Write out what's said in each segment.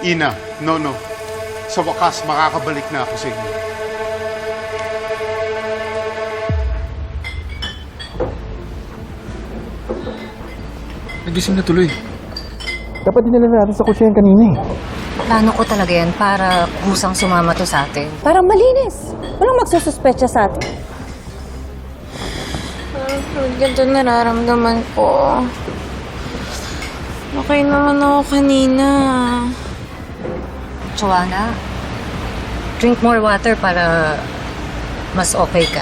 Ina, no, no. Sa wakas, makakabalik na ako sa inyo. Nagising na tuloy. Dapat dinala natin sa kutsi yan kanina eh. Plano ko talaga yan para kusang sumama to sa atin. Parang malinis. Walang magsususpecha sa atin. Ang ganda nararamdaman ko. Okay naman ako kanina. Joanna, drink more water para mas okay ka.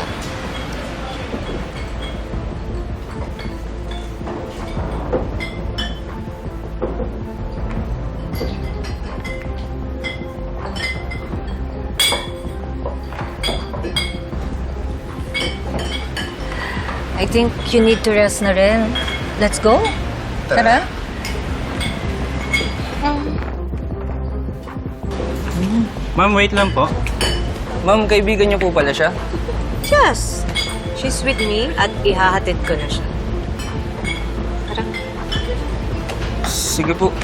I think you need to rest na rin. Let's go. Tara. Ma'am, wait lang po. Ma'am, kaibigan niyo po pala siya? Yes. She's with me at ihahatid ko na siya. Sige po.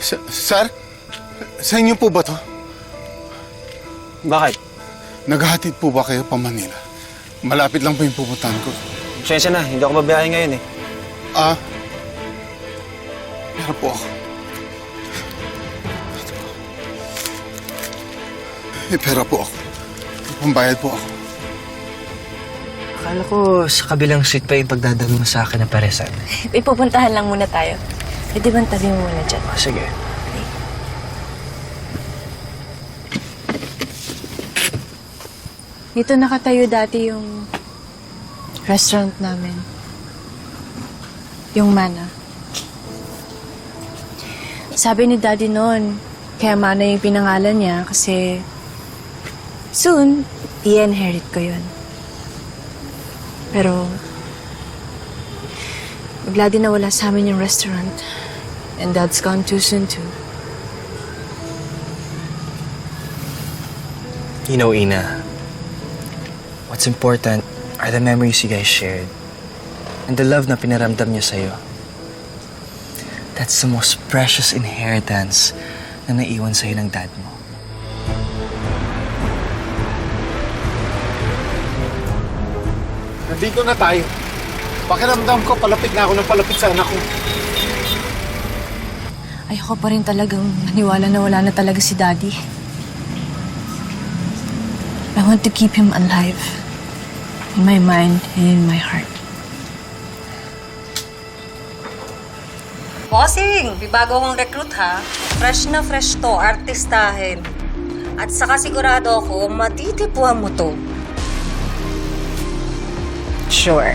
Sir? Sa inyo po ba to? Bakit? Naghahatid po ba kayo pa Manila? Malapit lang po yung pupuntahan ko. Pasensya na, hindi ako babiyahe ngayon eh. Ah, meron po ako. May pera po ako. May Pambayad po ako. Akala ko sa kabilang seat pa yung pagdadalo mo sa akin na paresan. Ipupuntahan lang muna tayo. Pwede ba tabi mo muna dyan? Ah, sige. Dito nakatayo dati yung restaurant namin. Yung Mana. Sabi ni Daddy noon, kaya Mana yung pinangalan niya kasi soon, i-inherit ko yun. Pero, bigla din nawala sa amin yung restaurant. And Dad's gone too soon too. You know, Ina, what's important are the memories you guys shared. And the love na pinaramdam niyo sa'yo. That's the most precious inheritance na naiwan sa'yo ng dad mo. Nandito na tayo. Pakiramdam ko, palapit na ako ng palapit sa anak ko. Ayoko pa rin talagang maniwala na wala na talaga si Daddy. I want to keep him alive. In my mind and in my heart. Bossing, may bago akong recruit ha. Fresh na fresh to, artistahin. At saka sigurado ako, matitipuan mo to. Sure.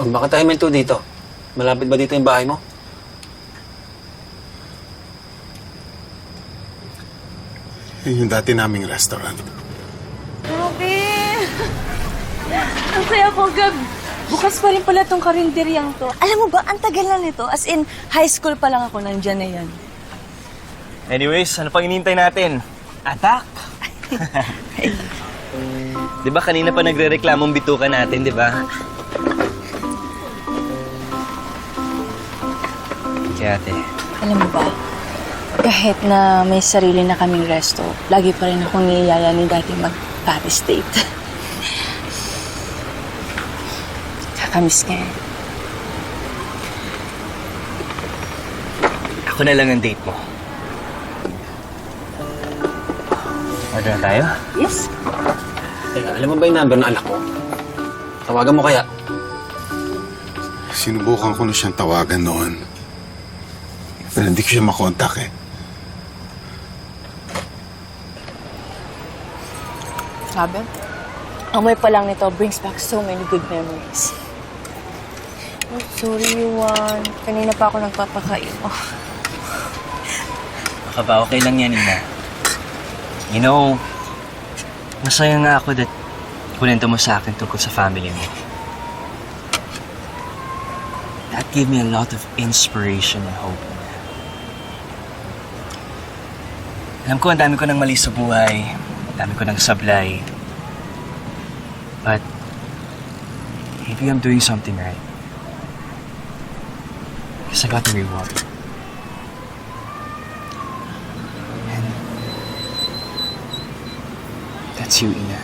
Bakit tayo minto dito? Malapit ba dito yung bahay mo? Yun yung dati naming restaurant. Grabe! Ang saya ko, Gab. Bukas pa rin pala tong karinderyang to. Alam mo ba, ang tagal na nito. As in, high school pa lang ako nandyan na yan. Anyways, ano pang inintay natin? Attack! di ba kanina pa nagre-reklamong bituka natin, di ba? Kaya ate, Alam mo ba, kahit na may sarili na kaming resto, lagi pa rin akong niyaya ni dati mag-Paris date. Kakamiss nga eh. ako na lang ang date mo. Order na tayo? Yes? Teka, alam mo ba yung number ng anak ko? Tawagan mo kaya? Sinubukan ko na siyang tawagan noon. Pero hindi ko siya makontak eh. Sabi? Amoy pa lang nito brings back so many good memories. Oh, sorry, Juan. Kanina pa ako nagpapakain. Oh. Baka ba okay lang yan, Ina? You know, masaya nga ako that kunento mo sa akin tungkol sa family mo. That gave me a lot of inspiration and hope. Alam ko, ang dami ko ng mali sa buhay. Ang dami ko ng sablay. But, maybe I'm doing something right. Because I got the reward. And that's you, Ina.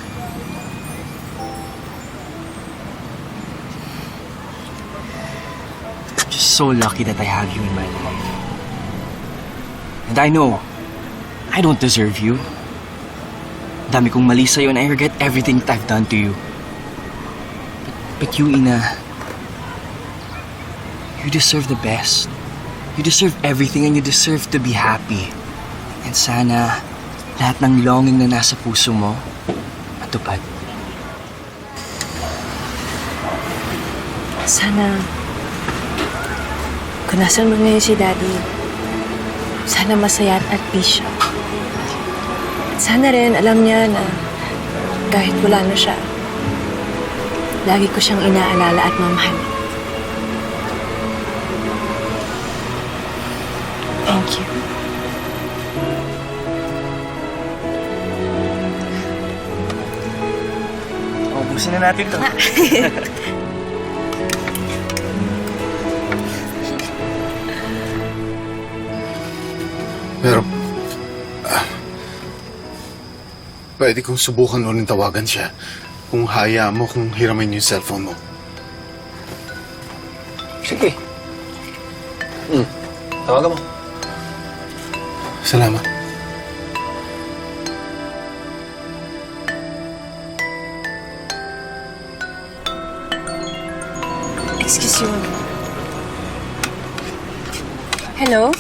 I'm just so lucky that I have you in my life. And I know, I don't deserve you. Dami kong mali sa'yo and I regret everything that I've done to you. But, but you, Ina, you deserve the best. You deserve everything and you deserve to be happy. And sana, lahat ng longing na nasa puso mo, matupad. Sana, kung nasan mo ngayon si Daddy, sana masaya at at peace siya. Sana rin alam niya na kahit wala na siya, lagi ko siyang inaalala at mamahal. Thank you. Ubusin na natin to. Pero, ah, pwede kong subukan ulit tawagan siya kung haya mo kung hiramin yung cellphone mo. Sige. Hmm. Tawagan mo. Salamat. Excuse you. Hello?